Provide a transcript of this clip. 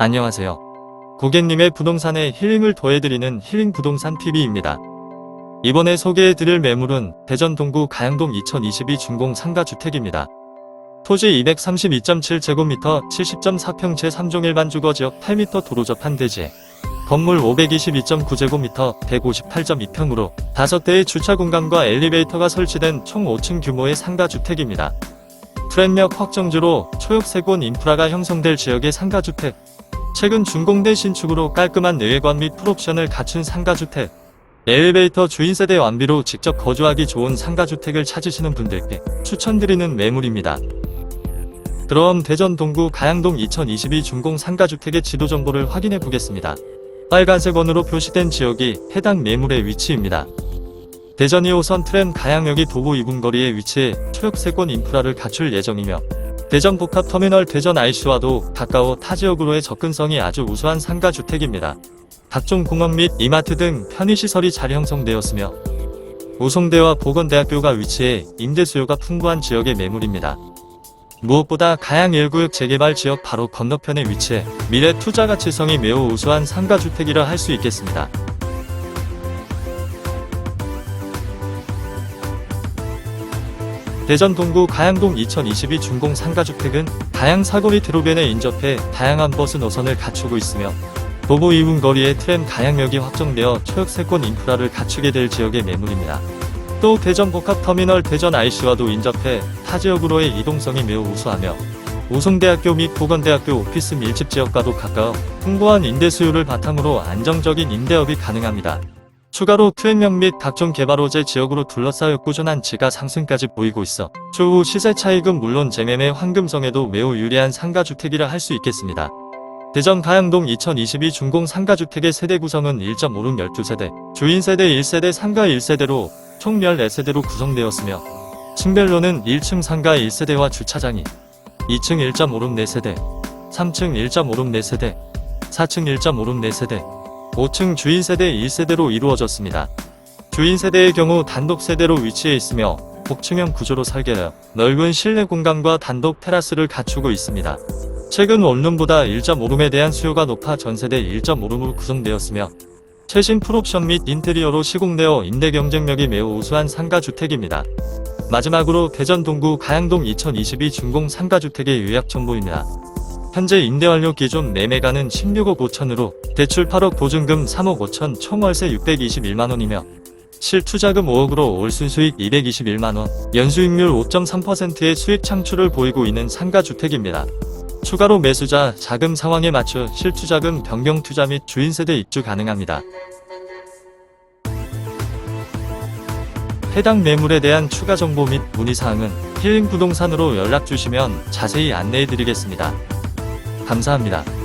안녕하세요. 고객님의 부동산에 힐링을 더해드리는 힐링 부동산 TV입니다. 이번에 소개해드릴 매물은 대전 동구 가양동 2022 준공 상가주택입니다. 토지 232.7제곱미터 70.4평 제3종 일반 주거지역 8m 도로 접한 대지 건물 522.9제곱미터 158.2평으로 5대의 주차 공간과 엘리베이터가 설치된 총 5층 규모의 상가주택입니다. 프랜력 확정주로 초역세권 인프라가 형성될 지역의 상가주택 최근 준공된 신축으로 깔끔한 내외관 및 풀옵션을 갖춘 상가주택 엘리베이터 주인 세대 완비로 직접 거주하기 좋은 상가주택을 찾으시는 분들께 추천드리는 매물입니다. 그럼 대전 동구 가양동 2022 준공 상가주택의 지도 정보를 확인해 보겠습니다. 빨간색 원으로 표시된 지역이 해당 매물의 위치입니다. 대전 2호선 트램 가양역이 도보 2분 거리에 위치해 초역세권 인프라를 갖출 예정이며 대전 복합터미널 대전 IC와도 가까워 타 지역으로의 접근성이 아주 우수한 상가주택입니다. 각종 공원 및 이마트 등 편의시설이 잘 형성되었으며 우송대와 보건대학교가 위치해 임대 수요가 풍부한 지역의 매물입니다. 무엇보다 가양 1구역 재개발 지역 바로 건너편에 위치해 미래 투자 가치성이 매우 우수한 상가주택이라 할 수 있겠습니다. 대전 동구 가양동 2022 준공 상가주택은 다양 사거리 대로변에 인접해 다양한 버스 노선을 갖추고 있으며 도보 2분 거리에 트램 가양역이 확정되어 초역세권 인프라를 갖추게 될 지역의 매물입니다. 또 대전 복합터미널 대전 IC와도 인접해 타 지역으로의 이동성이 매우 우수하며 우송대학교 및 보건대학교 오피스 밀집 지역과도 가까워 풍부한 임대 수요를 바탕으로 안정적인 임대업이 가능합니다. 추가로 투행역 및 각종 개발 호재 지역으로 둘러싸여 꾸준한 지가 상승까지 보이고 있어 추후 시세 차익은 물론 재매매 황금성에도 매우 유리한 상가주택이라 할 수 있겠습니다. 대전 가양동 2022 준공 상가주택의 세대 구성은 1.56 12세대, 주인 세대 1세대 상가 1세대로 총 14세대로 구성되었으며 층별로는 1층 상가 1세대와 주차장이 2층 1.56 4세대, 3층 1.56 4세대, 4층 1.56 4세대, 5층 주인 세대 1세대로 이루어졌습니다. 주인 세대의 경우 단독 세대로 위치해 있으며 복층형 구조로 설계하여 넓은 실내 공간과 단독 테라스를 갖추고 있습니다. 최근 원룸보다 1.5룸에 대한 수요가 높아 전세대 1.5룸으로 구성되었으며 최신 풀옵션 및 인테리어로 시공되어 임대 경쟁력이 매우 우수한 상가주택입니다. 마지막으로 대전 동구 가양동 2022 준공 상가주택의 요약 정보입니다. 현재 임대 완료 기준 매매가는 16억 5천으로 대출 8억 보증금 3억 5천 총 월세 621만원이며 실투자금 5억으로 올 순수익 221만원, 연수익률 5.3%의 수익 창출을 보이고 있는 상가주택입니다. 추가로 매수자 자금 상황에 맞춰 실투자금 변경 투자 및 주인세대 입주 가능합니다. 해당 매물에 대한 추가 정보 및 문의사항은 힐링 부동산으로 연락 주시면 자세히 안내해 드리겠습니다. 감사합니다.